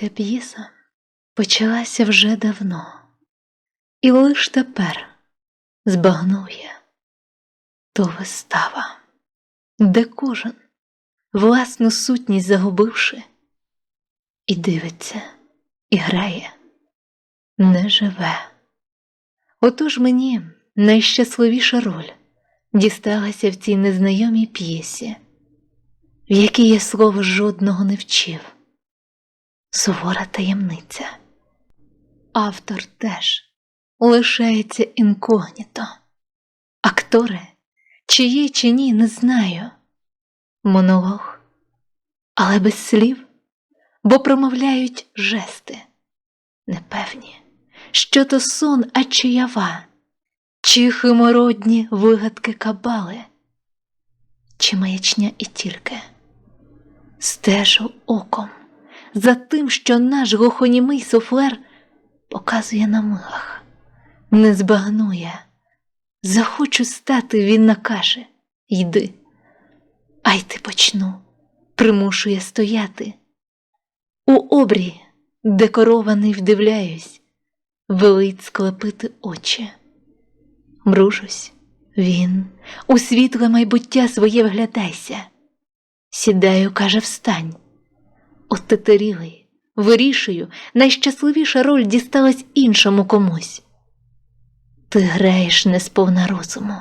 Ця п'єса почалася вже давно, і лиш тепер збагнув я то вистава, де кожен, власну сутність загубивши, і дивиться, і грає, не живе. Отож мені найщасливіша роль дісталася в цій незнайомій п'єсі, в якій я слова жодного не вчив. Сувора таємниця. Автор теж лишається інкогніто. Актори, чи є, чи ні, не знаю. Монолог, але без слів, бо промовляють жести, непевні, що то сон, а чи ява, чи химородні вигадки кабали, чи маячня і тільки стежу оком за тим, що наш глухонімий суфлер показує на милах, не збагнує. Захочу стати, він накаже Йди, а йти почну, примушує стояти. У обрі, декорований вдивляюсь, велить склепити очі. Мружусь, він, у світле майбуття своє вглядайся. Сідаю, каже, встань. Отетерілий, вирішую, найщасливіша роль дісталась іншому комусь. Ти граєш не сповна розуму,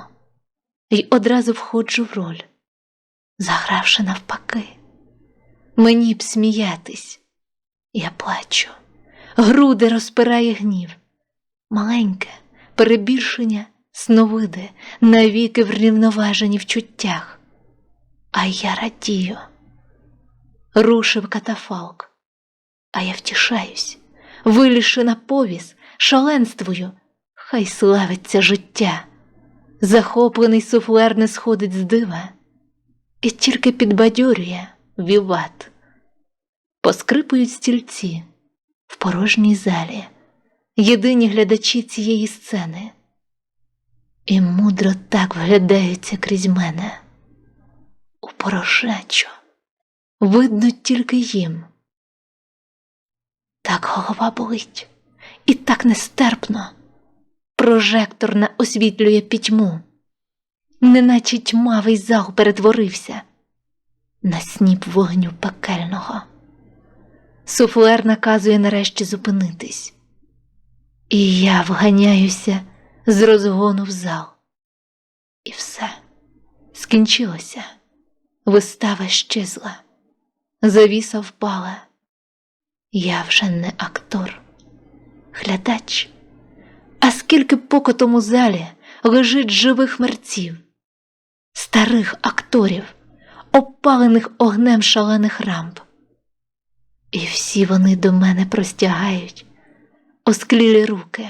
й одразу входжу в роль, загравши навпаки. Мені б сміятись, я плачу, груди розпирає гнів, маленьке перебільшення сновиде навіки врівноважені в чуттях, а я радію, рушив катафалк, а я втішаюсь, вилішена повіс, шаленствую. Хай славиться життя. Захоплений суфлер не сходить з дива. І тільки підбадьорює віват. Поскрипують стільці в порожній залі, єдині глядачі цієї сцени, і мудро так вглядаються крізь мене. У порожечу видно тільки їм. Так голова болить, і так нестерпно. Прожекторна освітлює пітьму, неначе тьмавий зал перетворився на сніп вогню пекельного. Суфлер наказує нарешті зупинитись, і я вганяюся з розгону в зал. І все. Скінчилося, вистава щезла, завіса впала. Я вже не актор, глядач а скільки покотом у залі лежить живих мерців, старих акторів, опалених огнем шалених рамп. І всі вони до мене простягають осклілі руки.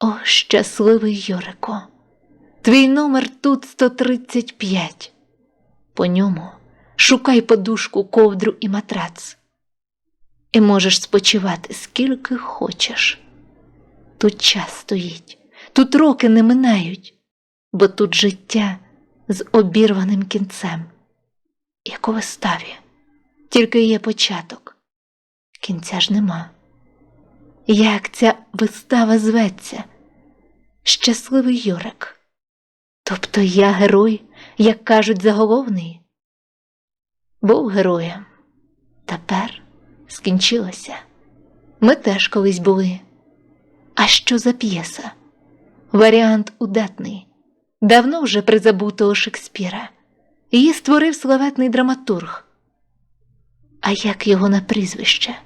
О, щасливий Йорико, твій номер тут 135. По ньому шукай подушку, ковдру і матрац, і можеш спочивати скільки хочеш. Тут час стоїть, тут роки не минають, бо тут життя з обірваним кінцем, як у виставі, тільки є початок, кінця ж нема. Як ця вистава зветься? Щасливий Йорик. Тобто я герой, як кажуть, заголовний? Був героєм. Тепер скінчилося. Ми теж колись були. А що за п'єса? Варіант удатний, давно вже призабутого Шекспіра. Її створив славетний драматург. А як його на прізвище?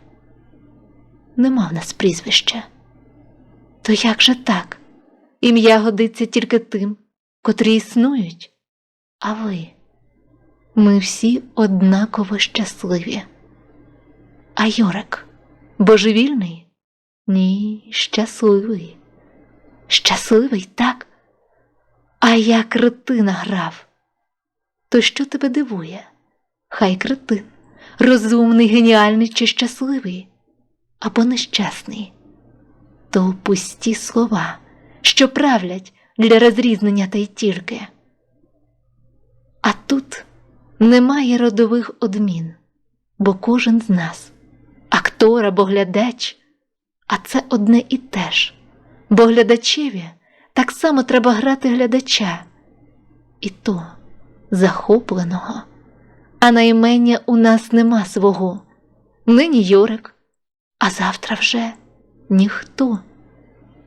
Нема в нас прізвища. То як же так? Ім'я годиться тільки тим, котрі існують, а ви, ми всі однаково щасливі. А Йорик божевільний? Ні, щасливий. Щасливий, так? А я кретина грав. То що тебе дивує? Хай кретин, розумний, геніальний чи щасливий, або нещасний, то пусті слова, що правлять для розрізнення та й тільки. А тут немає родових одмін, бо кожен з нас актор або глядач, а це одне і те ж, бо глядачеві так само треба грати глядача, і то захопленого, а наймення у нас нема свого, нині Йорик, а завтра вже ніхто.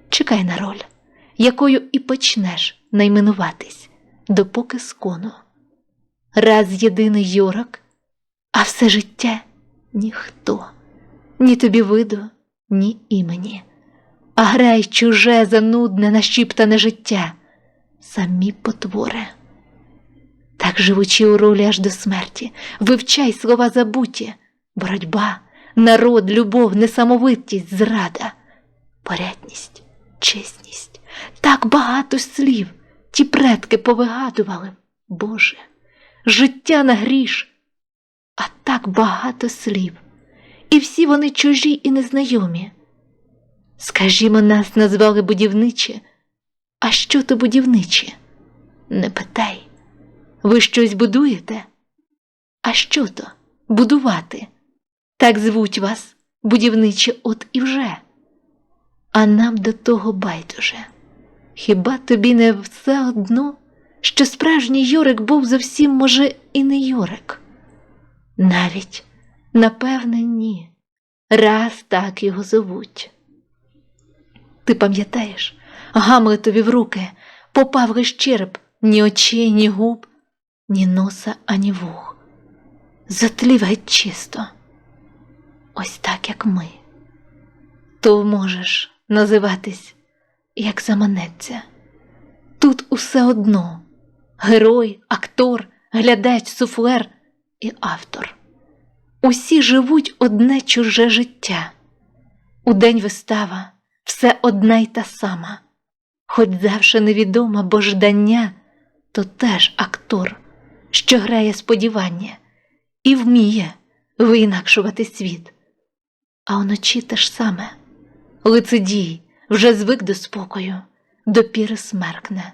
Чекай на роль, якою і почнеш найменуватись, допоки скону. Раз єдиний Йорик, а все життя ніхто, ні тобі виду, ні імені. А грай чуже, занудне, нашіптане життя, самі потвори. Так живучи у ролі аж до смерті, вивчай слова забуті, боротьба, народ, любов, несамовитість, зрада, порядність, чесність, так багато слів ті предки повигадували, Боже, життя на гріш, а так багато слів, і всі вони чужі і незнайомі. Скажімо, нас назвали будівничі, а що то будівничі? Не питай. Ви щось будуєте? А що то будувати? Так звуть вас, будівничі, от і вже. А нам до того байдуже. Хіба тобі не все одно, що справжній Йорик був зовсім, може, і не Йорик? Навіть, напевне, ні. Раз так його зовуть. Ти пам'ятаєш, Гамлетові в руки попав череп ні очей, ні губ, ні носа, ані вух. Затлів геть чисто, ось так, як ми. То можеш називатись, як заманеться. Тут усе одно герой, актор, глядач, суфлер і автор. Усі живуть одне чуже життя. Удень вистава все одна й та сама, хоч завше невідома бо ждання, то теж актор, що грає сподівання і вміє винакшувати світ. А вночі те ж саме лицедій вже звик до спокою, допіри смеркне,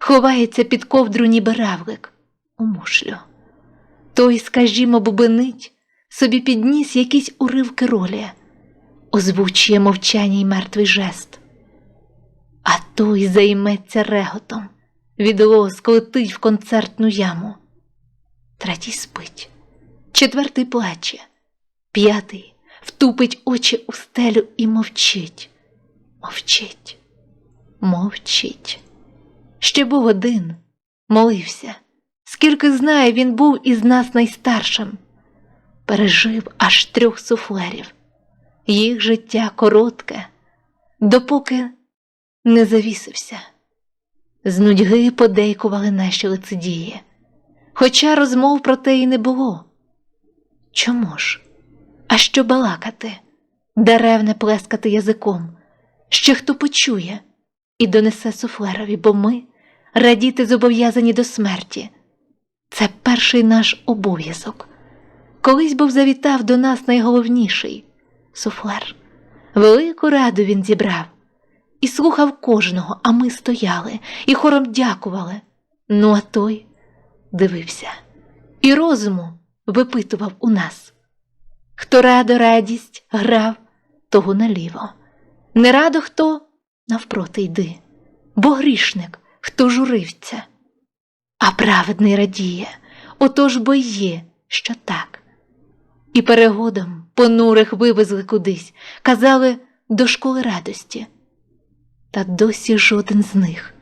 ховається під ковдру, ніби равлик. У мушлю. Той, скажімо, бубенить, собі підніс якісь уривки ролі. Озвучує мовчання й мертвий жест, а той займеться реготом, відлоск летить в концертну яму. Третій спить, четвертий плаче, п'ятий втупить очі у стелю і мовчить, мовчить, мовчить. Ще був один, молився, скільки знає, він був із нас найстаршим, пережив аж трьох суфлерів. Їх життя коротке, допоки не завісився. З нудьги подейкували наші лицедії, хоча розмов про те й не було. Чому ж? А що балакати, даревне плескати язиком, ще хто почує і донесе суфлерові, бо ми радіти зобов'язані до смерті. Це перший наш обов'язок. Колись був завітав до нас найголовніший суфлер. Велику раду він зібрав і слухав кожного, а ми стояли і хором дякували. Ну, а той дивився і розуму випитував у нас. Хто радо радість грав, того наліво. Не радо хто навпроти йди, бо грішник, хто журився. А праведний радіє, отож бо є, що так. І перегодом понурих вивезли кудись, казали до школи радості. Та досі жоден з них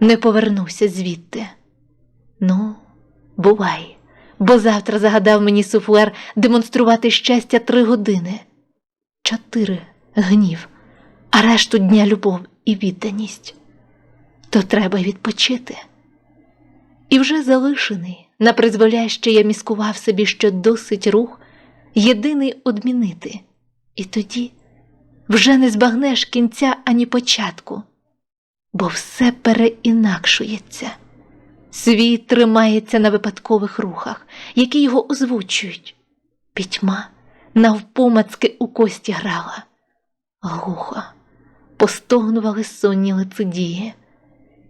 не повернувся звідти. Ну, бувай, бо завтра загадав мені суфлер демонструвати щастя три години, чотири гнів, а решту дня любов і відданість. То треба відпочити. І вже залишений, на призволяще я міскував собі, що досить рух єдиний одмінити, і тоді вже не збагнеш кінця ані початку, бо все переінакшується. Світ тримається на випадкових рухах, які його озвучують. Пітьма навпомацки у кості грала, глухо постогнували сонні лицедії,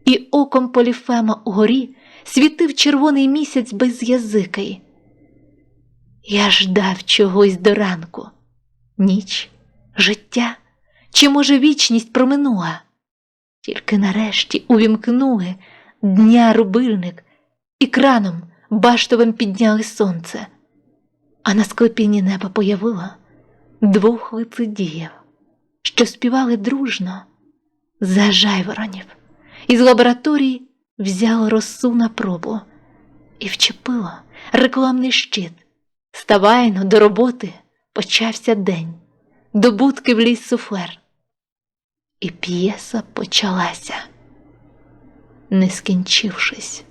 і оком поліфема угорі світив червоний місяць без язикий. Я ждав чогось до ранку, ніч, життя, чи, може, вічність проминула? Тільки нарешті увімкнули дня рубильник і краном баштовим підняли сонце, а на склепінні неба появило двох лицедіїв, що співали дружно за жайворонів, із лабораторії взяла росу на пробу і вчепила рекламний щит. Ставайно до роботи почався день, до будки вліз суфлер. І п'єса почалася, не скінчившись.